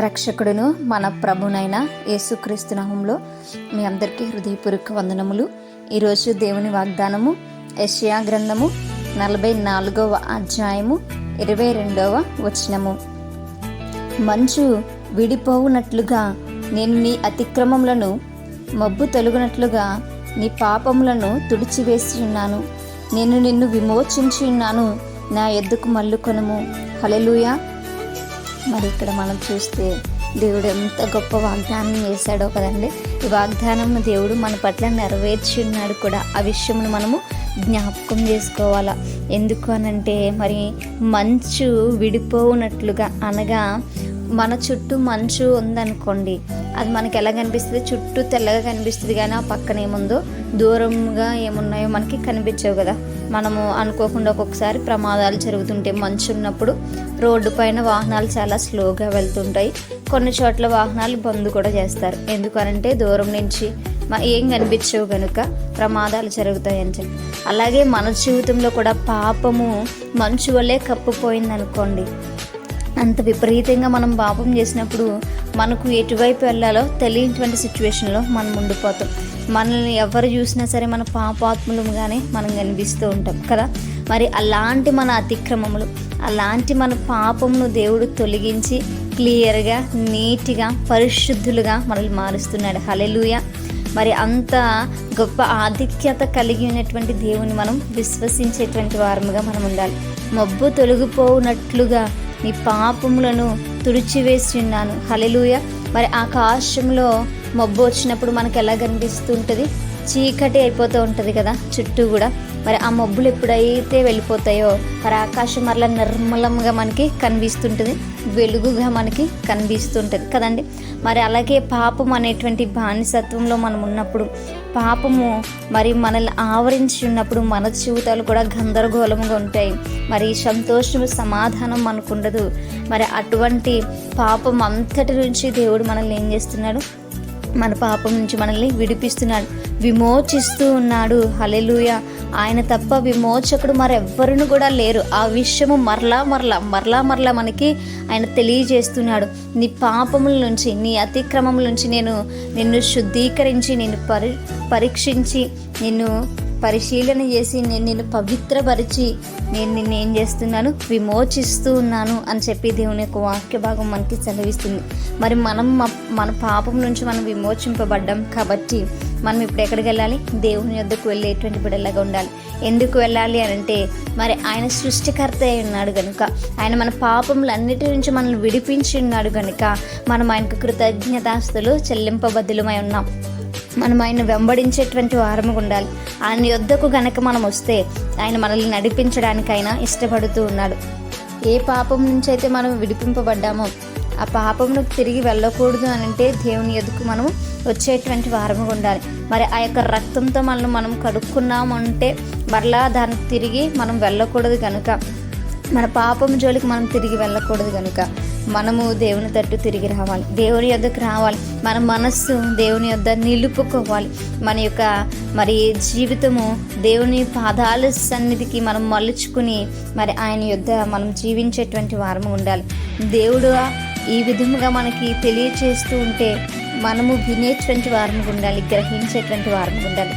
రక్షకుడును మన ప్రభునైన యేసుక్రీస్తు నామంలో మీ అందరికీ హృదయపూర్వక వందనములు. ఈరోజు దేవుని వాగ్దానము యెషయా గ్రంథము నలభై నాలుగవ అధ్యాయము ఇరవై రెండవ వచనము. మంచు విడిపోవునట్లుగా నేను నీ అతిక్రమములను మబ్బు తొలగినట్లుగా నీ పాపములను తుడిచివేసి ఉన్నాను. నేను నిన్ను విమోచించి ఉన్నాను నా ఎద్దుకు మల్లుకొనము హలెలూయా మరి ఇక్కడ మనం చూస్తే దేవుడు ఎంత గొప్ప వాగ్దానం చేశాడో కదండి. ఈ వాగ్దానం దేవుడు మన పట్ల నెరవేర్చి ఉన్నాడు కూడా. ఆ విషయమును మనము జ్ఞాపకం చేసుకోవాలా? ఎందుకు అనంటే మరి మంచు విడిపోవునట్లుగా అనగా మన చుట్టూ మంచు ఉందనుకోండి. అది మనకి ఎలా కనిపిస్తుంది? చుట్టూ తెల్లగా కనిపిస్తుంది కానీ ఆ పక్కన ఏముందో? దూరంగా ఏమున్నాయో మనకి కనిపించవు కదా. మనము అనుకోకుండా ఒక్కొక్కసారి ప్రమాదాలు జరుగుతుంటే మంచు ఉన్నప్పుడు రోడ్డు పైన వాహనాలు చాలా స్లోగా వెళ్తుంటాయి. కొన్ని చోట్ల వాహనాలు బంద్ కూడా చేస్తారు. ఎందుకనంటే దూరం నుంచి ఏం కనిపించవు కనుక ప్రమాదాలు జరుగుతాయని చెప్పి. అలాగే మన జీవితంలో కూడా పాపము మంచు వల్లే కప్పుపోయింది అనుకోండి అంత విపరీతంగా మనం పాపం చేసినప్పుడు మనకు ఎటువైపు వెళ్ళాలో తెలియనటువంటి సిచ్యువేషన్లో మనం ఉండిపోతాం. మనల్ని ఎవరు చూసినా సరే మన పాపాత్ములుగానే మనం కనిపిస్తూ ఉంటాం కదా. మరి అలాంటి మన అతిక్రమములు అలాంటి మన పాపమును దేవుడు తొలగించి క్లియర్గా నీట్గా పరిశుద్ధులుగా మనల్ని మారుస్తున్నాడు. హలెలుయ మరి అంత గొప్ప ఆధిక్యత కలిగి ఉన్నటువంటి దేవుని మనం విశ్వసించేటువంటి వారముగా మనం ఉండాలి. మబ్బు తొలగిపోవునట్లుగా నీ పాపములను తుడిచివేసి ఉన్నాను హలెలుయ మరి ఆకాశంలో మబ్బు వచ్చినప్పుడు మనకు ఎలా కనిపిస్తుంటుంది? చీకటి అయిపోతూ ఉంటుంది కదా చుట్టూ కూడా. మరి ఆ మబ్బులు ఎప్పుడైతే వెళ్ళిపోతాయో మరి ఆకాశం మరలా నిర్మలంగా మనకి కనిపిస్తుంటుంది. వెలుగుగా మనకి కనిపిస్తుంటుంది. కదండి? మరి అలాగే పాపం అనేటువంటి బానిసత్వంలో మనం ఉన్నప్పుడు పాపము మరి మనల్ని ఆవరించి ఉన్నప్పుడు మన జీవితాలు కూడా గందరగోళంగా ఉంటాయి. మరి సంతోషం సమాధానం మనకు ఉండదు. మరి అటువంటి పాపం అంతటి నుంచి దేవుడు మనల్ని ఏం చేస్తున్నాడు? మన పాపం నుంచి మనల్ని విడిపిస్తున్నాడు. విమోచిస్తూ ఉన్నాడు. హలెలుయ ఆయన తప్ప విమోచకుడు మరెవ్వరును కూడా లేరు. ఆ విషయము మరలా మరలా మరలా మరలా మనకి ఆయన తెలియజేస్తున్నాడు. నీ పాపముల నుంచి నీ అతిక్రమముల నుంచి నేను నిన్ను శుద్ధీకరించి నిన్ను పరి పరీక్షించి నిన్ను పరిశీలన చేసి నేను నిన్ను పవిత్రపరిచి నేను నిన్ను ఏం చేస్తున్నాను? విమోచిస్తూ ఉన్నాను అని చెప్పి దేవుని యొక్క వాక్య భాగం మనకి సెలవిస్తుంది. మరి మనం మన పాపం నుంచి మనం విమోచింపబడ్డాం కాబట్టి మనం ఇప్పుడు ఎక్కడికి వెళ్ళాలి? దేవుని యొద్దకు వెళ్ళేటువంటి బిడ్డలాగా ఉండాలి. ఎందుకు వెళ్ళాలి అని అంటే మరి ఆయన సృష్టికర్త అయి ఉన్నాడు కనుక ఆయన మన పాపములన్నిటి నుంచి మనల్ని విడిపించి ఉన్నాడు కనుక మనం ఆయనకు కృతజ్ఞతాస్తులు చెల్లింపబద్దులమై ఉన్నాం. మనం ఆయన వెంబడించేటువంటి వారముగా ఉండాలి. ఆయన యొద్దకు గనక మనం వస్తే ఆయన మనల్ని నడిపించడానికైనా ఇష్టపడుతూ ఉన్నాడు. ఏ పాపం నుంచి అయితే మనం విడిపింపబడ్డామో ఆ పాపమును తిరిగి వెళ్ళకూడదు అని అంటే దేవుని ఎదుకు మనం వచ్చేటువంటి వారముగా ఉండాలి. మరి ఆ యొక్క రక్తంతో మనం మనం కడుక్కున్నామంటే మరలా దాన్ని తిరిగి మనం వెళ్ళకూడదు కనుక మన పాపం జోలికి మనం తిరిగి వెళ్ళకూడదు కనుక మనము దేవుని తట్టు తిరిగి రావాలి. దేవుని యొద్దకు రావాలి. మన మనస్సు దేవుని యొద్ద నిలుపుకోవాలి. మన యొక్క మరి జీవితము దేవుని పాదాల సన్నిధికి మనం మలుచుకుని మరి ఆయన యొద్ద మనం జీవించేటువంటి వారము ఉండాలి. దేవుడు ఈ విధముగా మనకి తెలియచేస్తూ ఉంటే మనము వినేటువంటి వారిని ఉండాలి గ్రహించేటువంటి వారిని ఉండాలి.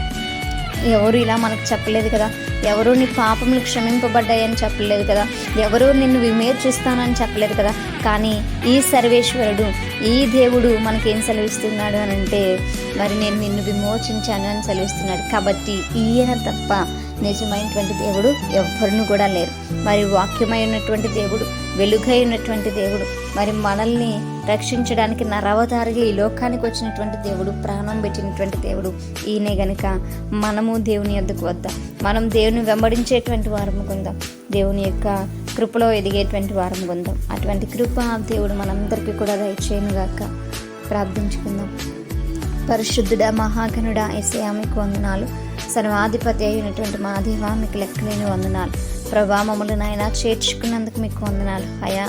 ఎవరు ఇలా మనకు చెప్పలేదు కదా? ఎవరు నీ పాపములు క్షమింపబడ్డాయని చెప్పలేదు కదా? ఎవరు నిన్ను విమేర్చిస్తానని చెప్పలేదు కదా? కానీ ఈ సర్వేశ్వరుడు ఈ దేవుడు మనకేం సెలవిస్తున్నాడు అని అంటే మరి నేను నిన్ను విమోచించాను అని సెలవిస్తున్నాడు. కాబట్టి ఈయన తప్ప నిజమైనటువంటి దేవుడు ఎవరిని కూడా లేరు. మరి వాక్యమైనటువంటి దేవుడు వెలుగై ఉన్నటువంటి దేవుడు. మరి మనల్ని రక్షించడానికి నరవతారిగా ఈ లోకానికి వచ్చినటువంటి దేవుడు ప్రాణం పెట్టినటువంటి దేవుడు ఈయనే గనుక మనము దేవుని యొద్దకు వద్దాం. మనం దేవుని వెంబడించేటువంటి వారము కొందాం దేవుని యొక్క కృపలో ఎదిగేటువంటి వారం పొందాం అటువంటి కృప దేవుడు మనందరికీ కూడా దయచేయనుగాక ప్రార్థించుకుందాం. పరిశుద్ధుడ మహాగణుడ ఎసయా మీకు వందనాలు. సర్వాధిపతి అయినటువంటి మా దేవా మీకు లెక్కలేని వందనాలు. ప్రభా మమ్మల్ని నాయన చేర్చుకున్నందుకు మీకు వందనాలు. అయా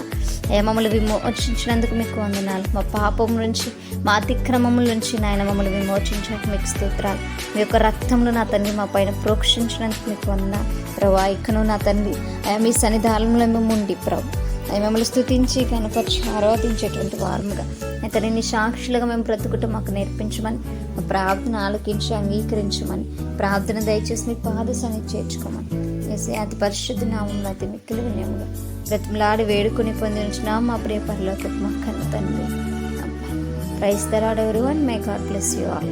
అయా మమ్మల్ని విమోచించినందుకు మీకు వందనాలు. మా పాపం నుంచి మా అతిక్రమముల నుంచి నాయన మమ్మల్ని విమోచించినందుకు మీకు స్తోత్రాలు. మీ యొక్క రక్తంలో నా తండ్రి మా పైన ప్రోక్షించినందుకు మీకు వందనాలు. ప్రభా ఇకను నా తండ్రి అయా మీ సన్నిధానంలో మేము ఉండి ప్రభు. అవి మమ్మల్ని స్థుతించి కనపరిచి ఆరాధించేటువంటి వారముగా. అయితే నీ సాక్షులుగా మేము బ్రతుకుట మాకు నేర్పించమని మా ప్రార్థన ఆలోకించి అంగీకరించమని ప్రార్థన దయచేసి మీ పాద సన్నిధి చేర్చుకోమని. వేసే అతి పరిశుద్ధ నామం అతి మిక్కిలి వినేముగా బ్రతిమలాడి వేడుకుని పొందించిన మా ప్రియ పరలోకి మా కన్న తండ్రి. ప్రైస్ దరాడు ఎవరు and may God bless you all